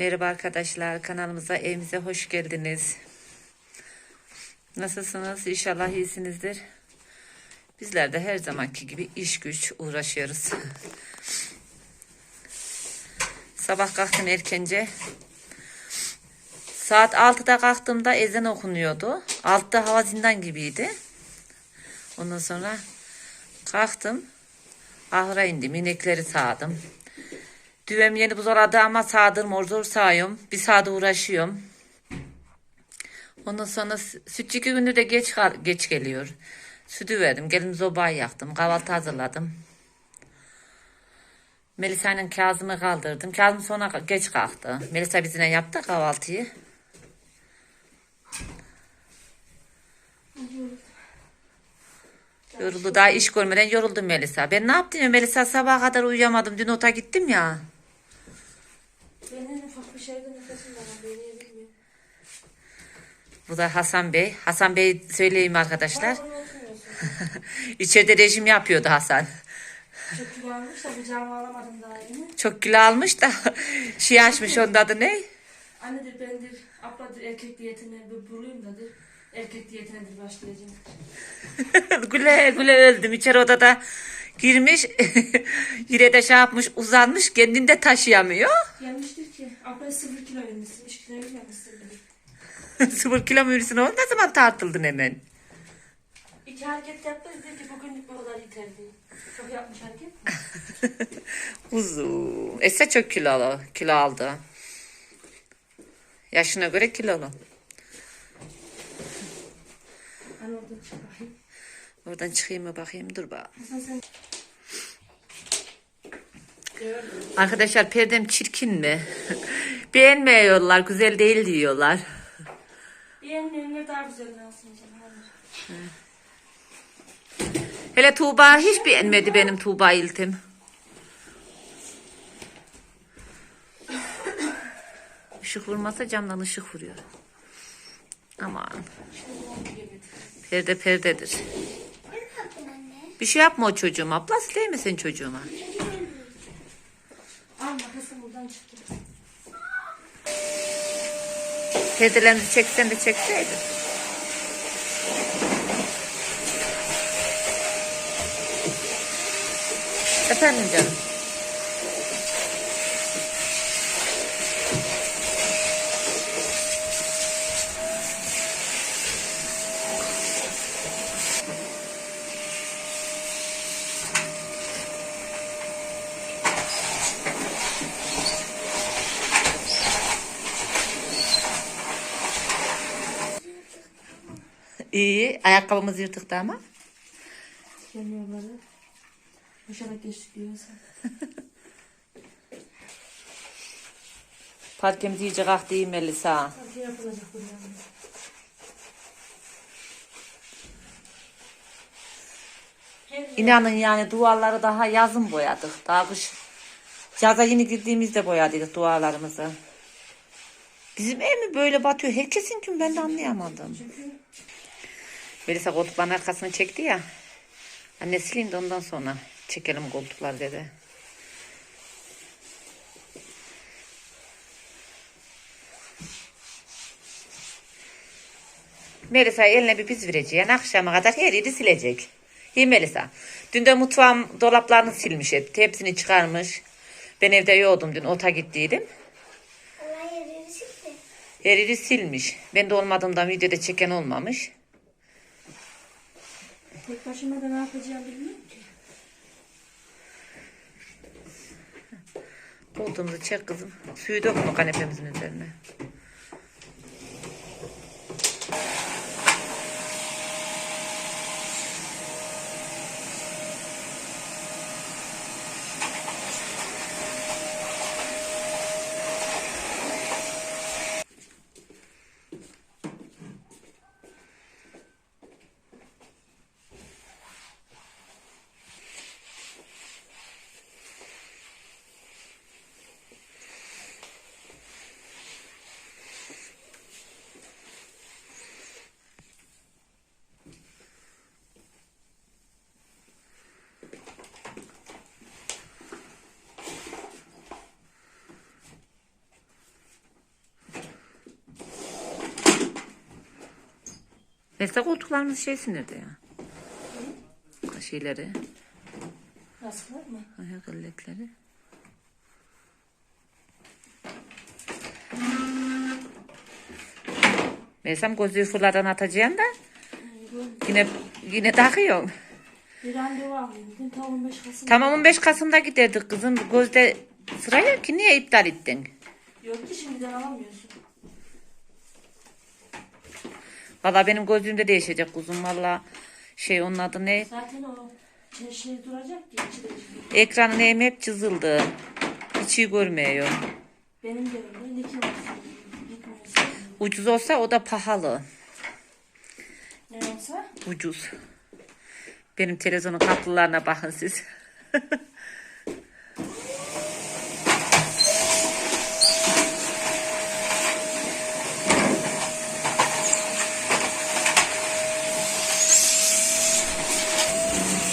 Merhaba arkadaşlar kanalımıza evimize hoş geldiniz. Nasılsınız? İnşallah iyisinizdir. Bizler de her zamanki gibi iş güç uğraşıyoruz. Sabah kalktım erkence. Saat 6'da kalktığımda ezan okunuyordu. 6'da hava zindan gibiydi. Ondan sonra kalktım. Ahıra indim. inekleri sağdım. Düvem yeni buzoladı ama sağdırmıyor. Zor sağıyorum. Bir saate uğraşıyorum. Ondan sonra sü- sütçü iki gündür de geç, geç geliyor. Sütü verdim. Gelin zobayı yaktım. Kahvaltı hazırladım. Melisa'nın Kazım'ı kaldırdım. Kazım sonra geç kalktı. Melisa bizimle yaptı kahvaltıyı. Yoruldu. Daha iş görmeden yoruldu Melisa. Ben ne yaptım ya Melisa sabaha kadar uyuyamadım. Dün ota gittim ya. Benim ufak bir şeyde nefesim var. Beni bilmiyorum. Bu da Hasan Bey. Hasan Bey söyleyeyim arkadaşlar. İçeride rejim yapıyordu Hasan. Çok kilo almış da kucağıma alamadım daha yeni. Çok kilo almış da şey açmış onun adı ne? Annedir bendir. Abladır erkek diyetine bir bulayım dadır. Erkek diyetinedir başlayacağım. güle güle öldüm. İçeri odada girmiş. Yine de şey yapmış uzanmış. Kendini de taşıyamıyor. Gelmiştir ki abla sıfır kilo vermişsin. 3 kilo vermişsin. Sıfır kilo mühürsün o ne zaman tartıldın hemen? İki hareket yaptı. Dedi ki bugünlük bu kadar yeter diye. Çok yapmış hareket mi? Uzun. Ese çok kilolu. Kilo aldı. Yaşına göre kilolu. Hani orada çık bakayım. Oradan çıkayım mı bakayım dur bak. Arkadaşlar perdem çirkin mi? Beğenmiyorlar, güzel değil diyorlar. Diğerlerine daha güzel alsın canım. Hele Tuğba hiç beğenmedi benim Tuğba iltim. Işık vurmasa camdan ışık vuruyor. Aman. Perde perdedir. Bir şey yapma o çocuğuma. Mi sen çocuğuma? Al makası buradan çıktı. Perdelerimizi çeksen de çekseydin. Efendim canım. İyi. Ayakkabımız yırtıktı ama. Gelmiyorları. Koşarak geçtik diyorsan. Parkemiz iyice kalktı iyi Melisa. Hadi yapılacak bunlar. İnanın yani duvarları daha yazın boyadık. Daha kış. Yaza yeni girdiğimizde boyadık duvarlarımızı. Bizim ev mi böyle batıyor? Herkesin kim ben de anlayamadım. Çünkü Melisa koltukların arkasını çekti ya. Annesiyle de ondan sonra çekelim koltuklar dedi. Melisa eline bir biz vereceğin akşama kadar her yeri silecek. İyi Melisa. Dün de mutfağım dolaplarını silmiş hep. Hepsini çıkarmış. Ben evde yoğdum dün ota gittiydim. Allah yerleri sildi. Her yeri silmiş. Ben de olmadığımdan videoda çeken olmamış. Tek başıma da ne yapacağımı bilmiyorum ki. Koltuğumuzu çek kızım. Suyu dökme kanepemizin üzerine. Mesela koltuklarımız şey sinirdi ya. Şeyleri, Nasıl mı? ayak illetleri. Meysem gözlüğü fırladan atacağım da yine yine takıyorum. Bir randevu alayım. Dün tam 15 Kasım. Tamam 15 Kasım'da giderdik kızım. Gözde sıra yok ki niye iptal ettin? Yok ki şimdiden alamıyorsun. Valla benim gözlüğümde değişecek kuzum valla. Şey onun adı ne? Zaten o şey, duracak ki içi değişecek. Ekranın neyim hep çizildi. Hiç iyi görmüyor. Benim de öyle. Kim Gitmiyorsun. Ucuz olsa o da pahalı. Ne olsa? Ucuz. Benim televizyonun kapılarına bakın siz.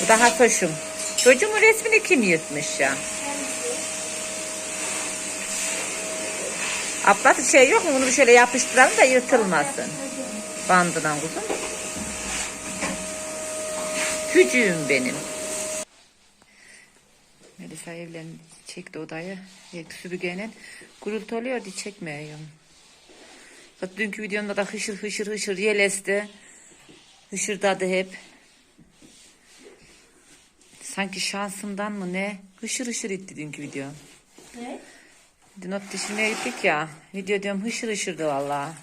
daha hoşum. Çocuğumun resmini kim yırtmış ya? Ablası şey yok mu? Bunu şöyle yapıştıralım da yırtılmasın. Bandından kuzum. Küçüğüm benim. Melisa evlen çekti odayı. Süpürgeyle oluyor diye çekmiyorum. Dünkü videomda da hışır hışır hışır yelesti. Hışırdadı hep. Sanki şansımdan mı ne? Hışır hışır itti dünkü video. Ne? Dün ot dişine gittik ya. Video diyorum hışır hışırdı valla.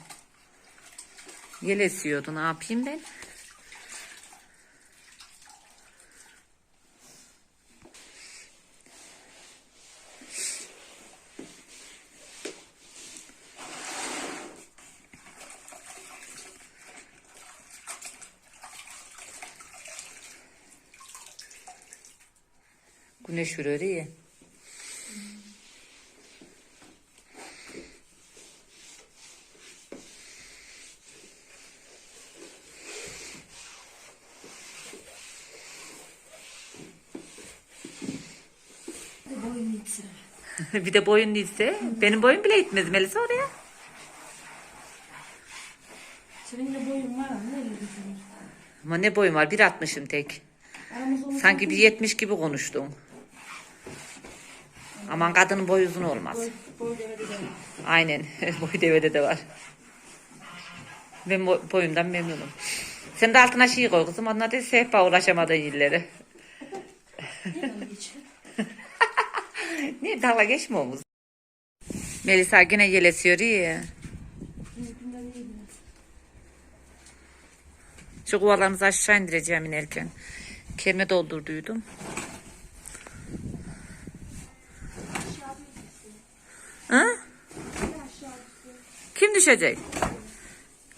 Yel esiyordu ne yapayım ben? Güneş vuruyor iyi. Bir de boyun değilse. Benim boyum bile gitmez Melisa oraya. Senin de boyun var ama neyle düşünüyorsun? Ama ne boyum var? 1.60'ım tek. Sanki bir 70 gibi konuştum. Aman kadının boyu uzun olmaz. boy, boy devede de var. Aynen. Boy devede de var. Ben bo- boyumdan memnunum. Sen de altına şey koy kızım. Onunla da sehpa ulaşamadığın yerlere. Niye dalga geçme omuz? Melisa yine yel esiyor iyi. Şu kuvalarımızı aşağı indireceğim inerken. Keme doldurduydum. Ha? Düşecek?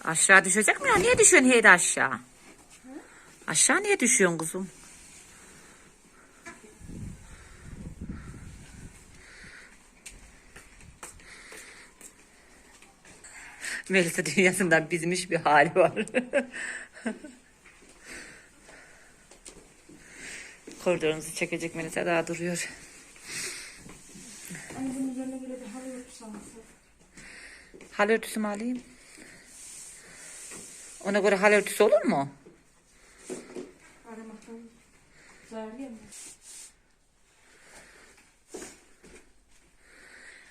Aşağı düşecek mi ya? Niye düşüyorsun Heydi aşağı? Aşağı niye düşüyorsun kuzum? Melisa dünyasından bizmiş bir hali var. Koridorumuzu çekecek Melisa daha duruyor. Bunun üzerine böyle bir halı örtüsü alsak. Hal örtüsü mü alayım? Ona göre hal örtüsü olur mu? Aramaktan.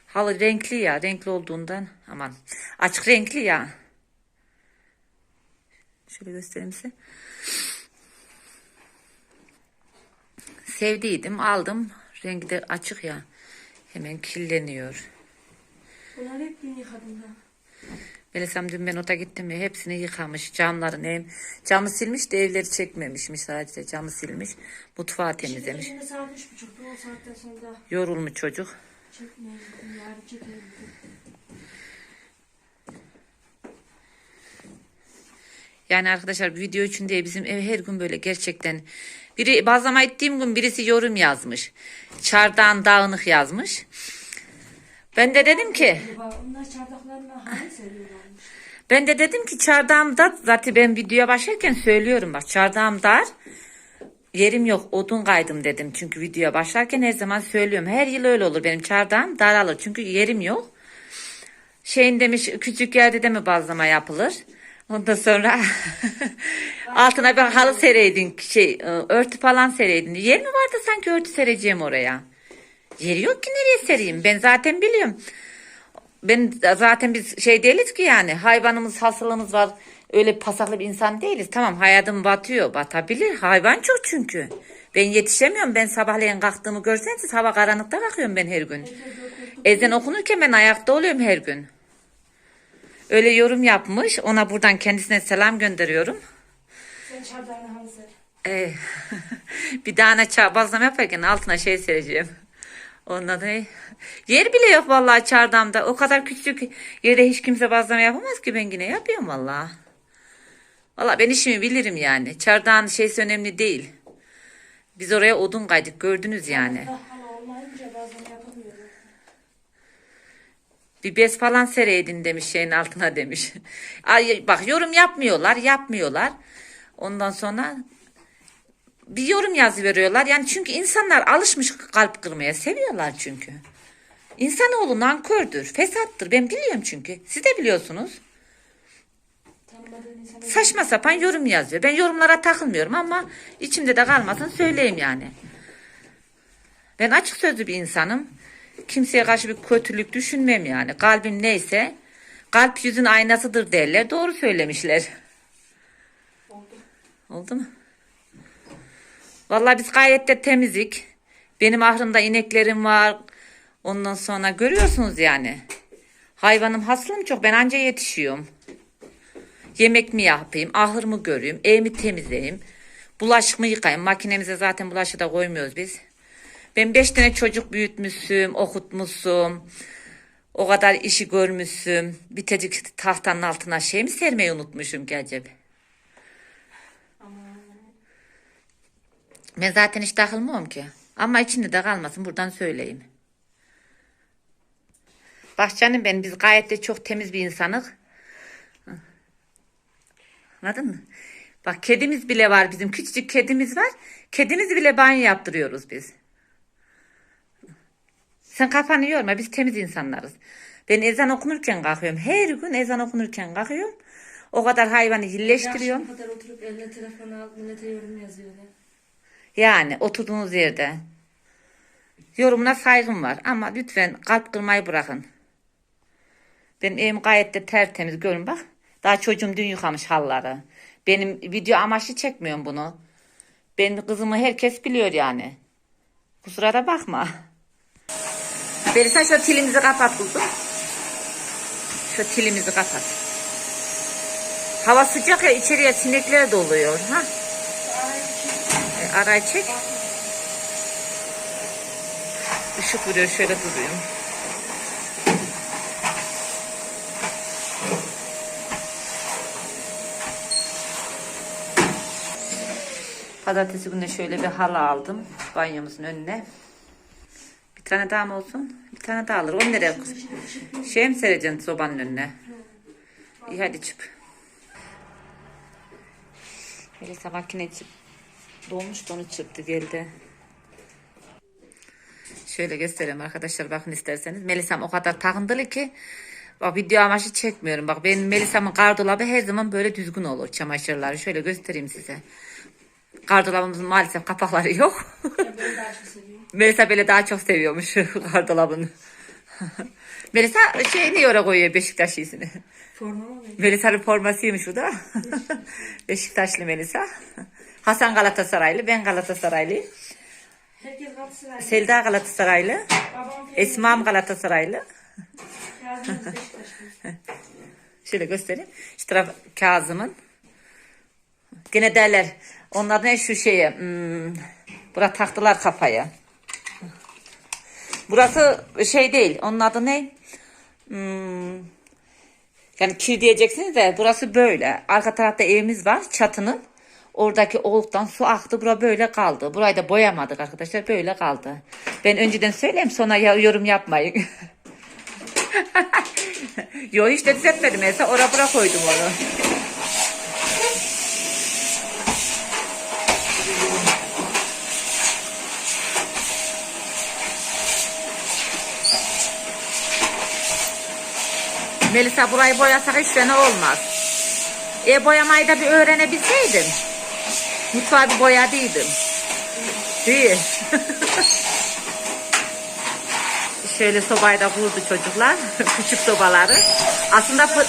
Halı renkli ya. Renkli olduğundan. Aman. Açık renkli ya. Şöyle göstereyim size. Sevdiydim. Aldım. Rengi de açık ya. Hemen kirleniyor. Bunları hep dün yıkadım ben. Melisam dün ben ota gittim ya hepsini yıkamış. Camların hem camı silmiş de evleri çekmemişmiş sadece camı silmiş. Mutfağı temizlemiş. Şimdi saat üç buçuktu. O saatten sonra Yorulmuş çocuk. çekmeye gittim. Yarın gittim. Yani arkadaşlar video için değil bizim ev her gün böyle gerçekten biri bazlama ettiğim gün birisi yorum yazmış. Çardağın dağınık yazmış. Ben de dedim ki Onlar çardaklarına halı seriyorlarmış. ben de dedim ki çardağımda zaten ben videoya başlarken söylüyorum bak çardağım dar. Yerim yok odun kaydım dedim. Çünkü videoya başlarken her zaman söylüyorum. Her yıl öyle olur benim çardağım daralır. Çünkü yerim yok. Şeyin demiş küçük yerde de mi bazlama yapılır? Ondan sonra altına bir halı sereydin, şey örtü falan sereydin. Yer mi vardı sanki örtü sereceğim oraya? Yeri yok ki nereye sereyim? Ben zaten biliyorum. Ben zaten biz şey değiliz ki yani hayvanımız hastalığımız var. Öyle pasaklı bir insan değiliz. Tamam hayatım batıyor. Batabilir. Hayvan çok çünkü. Ben yetişemiyorum. Ben sabahleyin kalktığımı görseniz hava karanlıkta kalkıyorum ben her gün. Ezan okunurken ben ayakta oluyorum her gün. Öyle yorum yapmış. Ona buradan kendisine selam gönderiyorum. Sen çardağını halı ser. Ee, bir daha çağ bazlama yaparken altına şey sereceğim. Ondan da yer bile yok vallahi çardamda. O kadar küçük yere hiç kimse bazlama yapamaz ki ben yine yapıyorum vallahi. Vallahi ben işimi bilirim yani. Çardağın şeysi önemli değil. Biz oraya odun kaydık gördünüz yani. Bir bez falan sereydin demiş şeyin altına demiş. Ay, bak yorum yapmıyorlar yapmıyorlar. Ondan sonra bir yorum yazı veriyorlar. Yani çünkü insanlar alışmış kalp kırmaya seviyorlar çünkü. İnsanoğlu nankördür, fesattır. Ben biliyorum çünkü. Siz de biliyorsunuz. Saçma sapan yorum yazıyor. Ben yorumlara takılmıyorum ama içimde de kalmasın söyleyeyim yani. Ben açık sözlü bir insanım. Kimseye karşı bir kötülük düşünmem yani. Kalbim neyse kalp yüzün aynasıdır derler. Doğru söylemişler. oldu. Oldu mu? Vallahi biz gayet de temizlik. Benim ahırımda ineklerim var. Ondan sonra görüyorsunuz yani. Hayvanım haslım çok. Ben anca yetişiyorum. Yemek mi yapayım? Ahır mı göreyim? Evimi temizleyeyim? Bulaşık mı yıkayayım? Makinemize zaten bulaşığı da koymuyoruz biz. Ben beş tane çocuk büyütmüşüm, okutmuşum. O kadar işi görmüşüm. Bir tecik tahtanın altına şey mi sermeyi unutmuşum ki acaba? Ben zaten hiç takılmıyorum ki. Ama içinde de kalmasın buradan söyleyeyim. Bak canım benim biz gayet de çok temiz bir insanız. Anladın mı? Bak kedimiz bile var bizim küçücük kedimiz var. Kedimizi bile banyo yaptırıyoruz biz. Sen kafanı yorma biz temiz insanlarız. Ben ezan okunurken kalkıyorum. Her gün ezan okunurken kalkıyorum. O kadar hayvanı hilleştiriyorum. Yaşlı kadar oturup eline telefonu al millete yorum yazıyorlar. Yani oturduğunuz yerde. Yorumuna saygım var ama lütfen kalp kırmayı bırakın. Benim evim gayet de tertemiz görün bak. Daha çocuğum dün yıkamış halları. Benim video amaçlı çekmiyorum bunu. Benim kızımı herkes biliyor yani. Kusura da bakma. Belisa şu tilimizi kapat kuzum. Şu tilimizi kapat. Hava sıcak ya içeriye sinekler doluyor. Ha? Aray çek. Işık vuruyor şöyle durayım. Pazartesi günü şöyle bir halı aldım banyomuzun önüne. Bir tane daha mı olsun? Bir tane daha alır. Onu nereye kız? Şey mi sereceksin sobanın önüne? İyi hadi çık. Melisa makine çip dolmuş onu çırptı geldi. Şöyle göstereyim arkadaşlar bakın isterseniz. Melisa'm o kadar takıntılı ki bak video amaçlı çekmiyorum. Bak benim Melisa'mın gardolabı her zaman böyle düzgün olur çamaşırları. Şöyle göstereyim size. Gardolabımızın maalesef kapakları yok. Melisa böyle daha çok seviyormuş gardolabını. Melisa şey niye oraya koyuyor Beşiktaş iyisini? Forma mı? Melisa'nın formasıymış bu da. Beşiktaşlı Melisa. Hasan Galatasaraylı, ben Galatasaraylıyım. Herkes Galatasaray. Selda Galatasaraylı, Esma'm Galatasaraylı. Şöyle göstereyim. Şu taraf Kazım'ın. Gene derler. Onlar ne şu şeye. Hmm, bura taktılar kafaya. Burası şey değil. Onun adı ne? Hmm, yani kir diyeceksiniz de burası böyle. Arka tarafta evimiz var çatının. Oradaki oluktan su aktı. Bura böyle kaldı. Burayı da boyamadık arkadaşlar. Böyle kaldı. Ben önceden söyleyeyim sonra yorum yapmayın. Yo hiç de düzeltmedim mesela. Ora bura koydum onu. Melisa burayı boyasak hiç fena olmaz. E boyamayı da bir öğrenebilseydim. Mutfağı bir boyadıydım. Değil. Şöyle sobayı da kurdu çocuklar. Küçük sobaları. Aslında fı-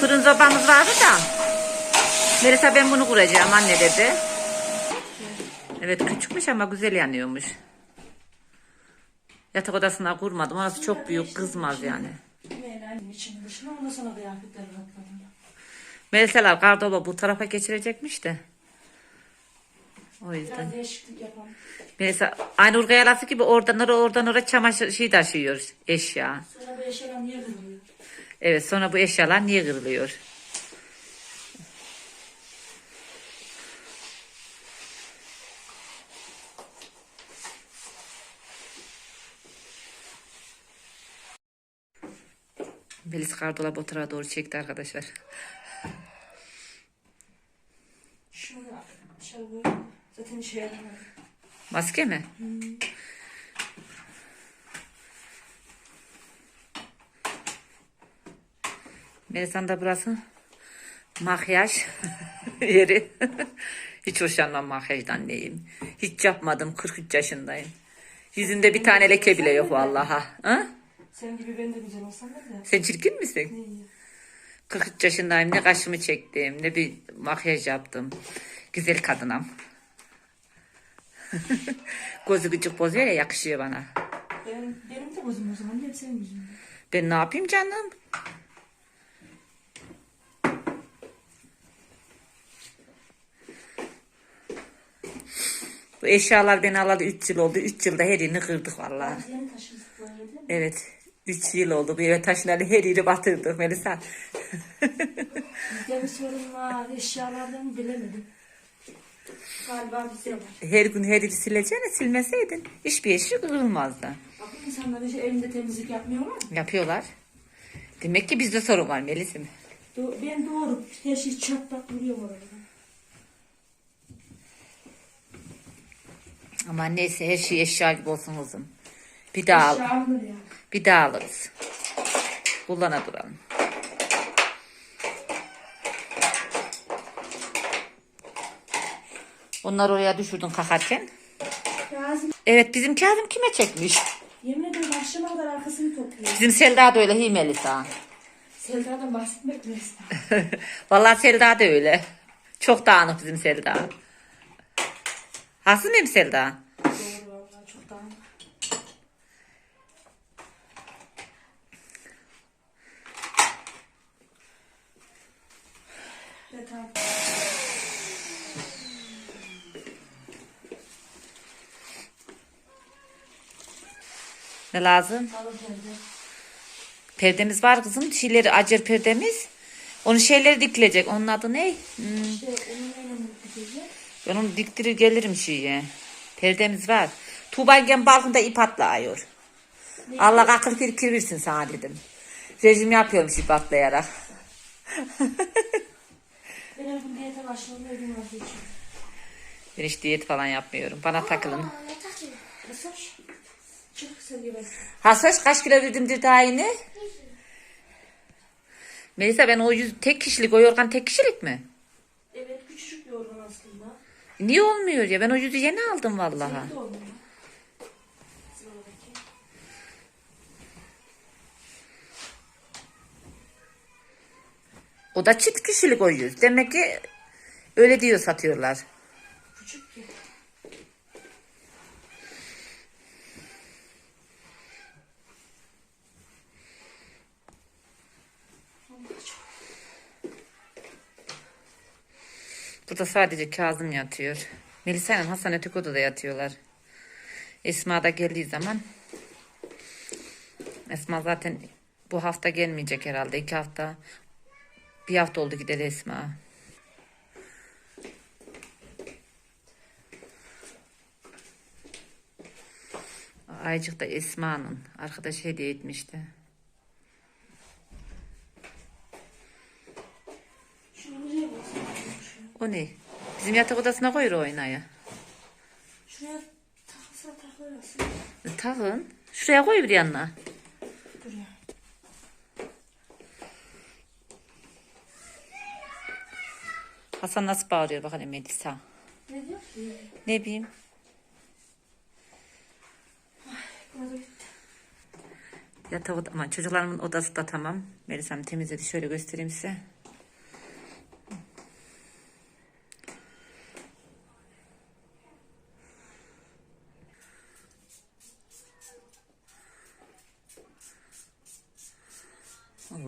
fırın sobamız vardı da. Melisa ben bunu kuracağım anne dedi. Evet küçükmüş ama güzel yanıyormuş. Yatak odasına kurmadım. Orası çok büyük kızmaz yani. Melisalar gardıroba bu tarafa geçirecekmiş de. O yüzden. Biraz değişiklik yapalım. Melisa aynı Urga yalası gibi oradan oraya oradan oraya çamaşır şey taşıyor eşya. Sonra bu eşyalar niye kırılıyor? Evet sonra bu eşyalar niye kırılıyor? Melis kardola bu tarafa doğru çekti arkadaşlar. Şunu da. Zaten işe yaramıyor. Maske mi? Melisa'nın da burası makyaj yeri. Hiç hoşlanmam makyajdan neyim. Hiç yapmadım. 43 yaşındayım. Yüzünde bir tane leke bile yok vallaha. Ha? Senin gibi ben de güzel olsam da. Sen çirkin misin? İyi. 43 yaşındayım. Ne kaşımı çektim, ne bir makyaj yaptım. Güzel kadınım. Gözü gıcık bozuyor ya yakışıyor bana. Benim, benim de gözüm o zaman hep senin yüzünden. Ben ne yapayım canım? Bu eşyalar beni alalı 3 yıl oldu. 3 yılda her yerini kırdık mi? Evet. 3 yıl oldu. Bu eve taşınalı her yeri batırdık Melisa. Bizde bir sorun var. Eşyalardan bilemedim. Galiba bizde var. Her gün her yeri sileceğine silmeseydin hiçbir eşya kırılmazdı. Bak insanlar işte evinde temizlik yapmıyorlar. mı? Yapıyorlar. Demek ki bizde sorun var Melis'im. Do- Ben doğru her şey çatlak vuruyorum orada. Ama neyse her şey eşya gibi olsun kızım. Bir daha al. Eşya alınır ya. Bir daha alırız. Kullana duralım. Onları oraya düşürdün kakarken. Kazım Evet bizim Kazım kime çekmiş? yemin ederim akşama kadar arkasını topluyor. Bizim Selda da öyle hi Melisa. Selda'dan bahsetmek mi? Vallahi Selda da öyle. Çok dağınık bizim Selda. Haksız mıyım Selda? Doğru vallahi çok daha. Evet abi. Ne lazım? Perde. Perdemiz var kızım. Şeyleri acer perdemiz. Onun şeyleri dikilecek. Onun adı ne? Hmm, İşte onun ben onu diktirir gelirim şeye. Perdemiz var. Tuğba yengem balkonda ip atlıyor. Allah akıl fikir versin sana dedim. Rejim yapıyorum ip atlayarak. Ben her gün diyete başladım. Ben hiç diyet falan yapmıyorum. Bana takılın. Aa, ne Hasoş kaç kilo verdim daha yeni? Melisa ben o yüz tek kişilik o yorgan tek kişilik mi? Evet küçücük bir organ aslında. Niye olmuyor ya? Ben o yüzü yeni aldım vallahi. Senin de olmuyor. Sıradaki. O da çift kişilik o yüz. Demek ki öyle diyor satıyorlar. Burada sadece Kazım yatıyor. Melisa ile Hasan öteki odada yatıyorlar. Esma da geldiği zaman Esma zaten bu hafta gelmeyecek herhalde. iki hafta bir hafta oldu gideli Esma. Aycık da Esma'nın arkadaş hediye etmişti. Şunu nereye koysam? O ne? Bizim yatak odasına koyur o oynayı. Şuraya takılsa takılır aslında. Takın. Şuraya koy bir yanına. Dur ya. Hasan nasıl bağırıyor bakalım Melisa. Ne diyor ki? Ne bileyim. Yatak oda- aman çocuklarımın odası da tamam. Melisa'm temizledi. Şöyle göstereyim size.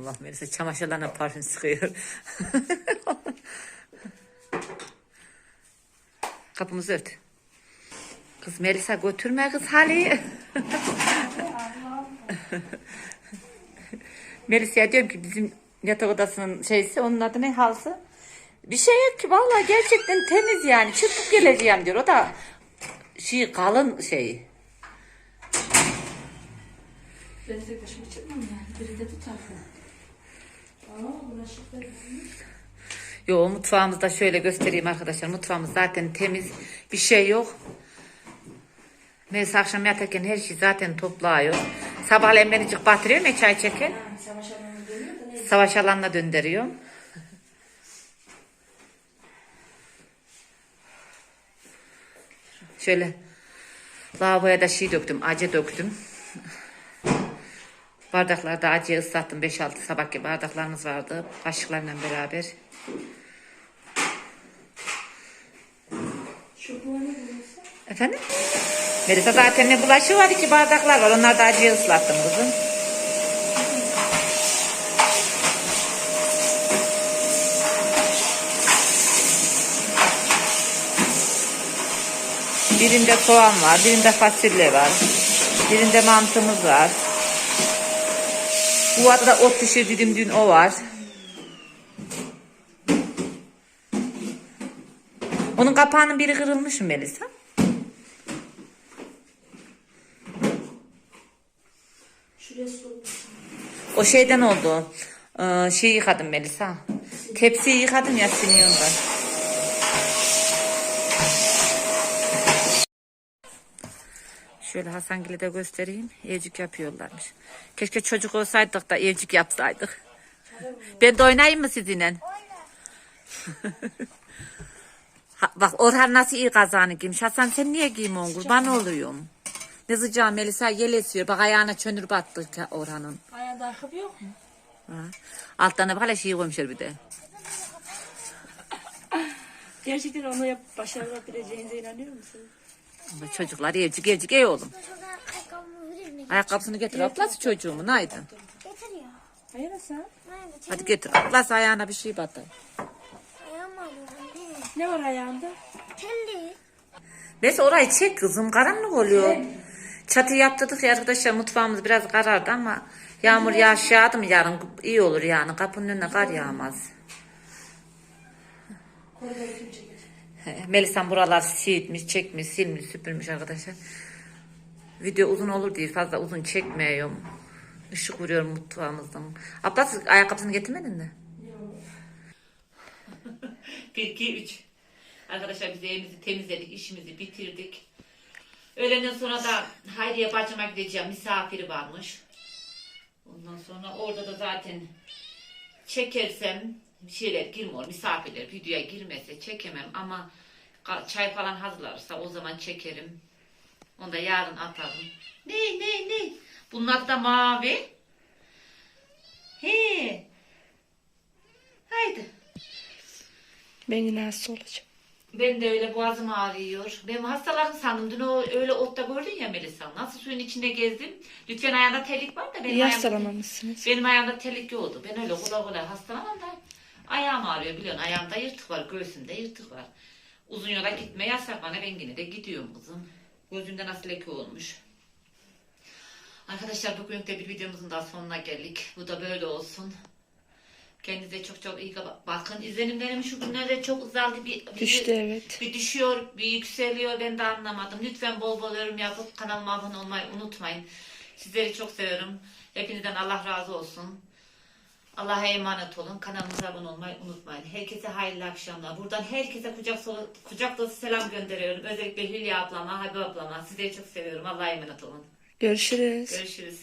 Allah Melisa çamaşırlarına parfüm sıkıyor. Kapımızı ört. Kız Melisa götürme kız Hali'yi. Melisa'ya diyorum ki bizim yatak odasının şeysi onun adı ne halısı? Bir şey yok ki vallahi gerçekten temiz yani. Çıkıp geleceğim diyor. O da şey kalın şey. Ben de tek başıma çıkmam yani. Biri de tutar. Yo mutfağımızda şöyle göstereyim arkadaşlar. Mutfağımız zaten temiz. Bir şey yok. Melisa akşam yatarken her şey zaten topluyor. Sabahleyin beni cık batırıyorum ya çay neyse. Savaş alanına döndürüyorum. Şöyle lavaboya da şey döktüm, acı döktüm. Bardaklarda acıya ıslattım. 5-6 sabahki bardaklarımız vardı. Kaşıklarla beraber. Efendim? Melisa zaten ne bulaşığı var iki bardaklar var. Onlar da acıya ıslattım kızım. Birinde soğan var, birinde fasulye var, birinde mantımız var. Bu arada ot pişirdiğim dün o var. Onun kapağının biri kırılmış mı Melisa? O şeyden oldu. Ee, şey yıkadım Melisa. Tepsiyi yıkadım ya siniyorda. Şöyle Hasangil'i de göstereyim. Evcik yapıyorlarmış. Keşke çocuk olsaydık da evcik yapsaydık. Ben de oynayayım mı sizinle? Ha, bak Orhan nasıl iyi kazanı giymiş. Hasan sen niye giymiyorsun? Kurban oluyorum. Ne sıcağı Melisa yel esiyor. Bak ayağına çönür battı Orhan'ın. Ayağında ayakkabı yok mu? Ha. Alttan da böyle şey koymuşlar bir de. Gerçekten onu yap başarabileceğinize inanıyor musun? Ama çocuklar evcik evcik ey oğlum. Ayakkabısını getir ablası çocuğumun haydi. Getir ya. Hayır sen. Hadi getir ablası ayağına bir şey mi? Ne var ayağında? Telli. Neyse orayı çek kızım karanlık oluyor. Çatı yaptırdık ya arkadaşlar mutfağımız biraz karardı ama yağmur yağış yağdı mı yarın iyi olur yani kapının önüne kar yağmaz. Çeker? He, Melisa'm buralar silmiş, çekmiş, silmiş, süpürmüş arkadaşlar. Video uzun olur diye fazla uzun çekmiyorum. Işık vuruyorum mutfağımızdan. Ablası ayakkabısını getirmedin mi? Bir, iki, üç. Arkadaşlar biz evimizi temizledik, işimizi bitirdik. Öğleden sonra da Hayriye bacıma gideceğim. Misafiri varmış. Ondan sonra orada da zaten çekersem şeyler girmiyor. Misafirler videoya girmese çekemem ama çay falan hazırlarsa o zaman çekerim. Onu da yarın atarım. Ne ne ne? Bunlar da mavi. He. Haydi. Ben yine hasta olacağım. Ben de öyle boğazım ağrıyor. Ben hastalarım sandım. Dün o öyle otta gördün ya Melisa. Nasıl suyun içinde gezdim. Lütfen ayağında terlik var da benim İyi ayağımda, hastalamamışsınız. benim ayağımda terlik yoktu. Ben öyle kolay kolay hastalanmam da ayağım ağrıyor biliyorsun. Ayağımda yırtık var. Göğsümde yırtık var. Uzun yola gitme yasak bana. Ben yine de gidiyorum kızım. Gözümde nasıl leke olmuş. Arkadaşlar bugün de bir videomuzun daha sonuna geldik. Bu da böyle olsun. Kendinize çok çok iyi bakın. İzlenimlerim şu günlerde çok azaldı. Bir, bir- Düştü evet. bir düşüyor, bir yükseliyor. Ben de anlamadım. Lütfen bol bol yorum yapıp kanalıma abone olmayı unutmayın. Sizleri çok seviyorum. Hepinizden Allah razı olsun. Allah'a emanet olun. Kanalımıza abone olmayı unutmayın. Herkese hayırlı akşamlar. Buradan herkese kucak, solu, kucak dolusu selam gönderiyorum. Özellikle Hülya ablama, Habib ablama. Sizleri çok seviyorum. Allah'a emanet olun. Görüşürüz. Görüşürüz.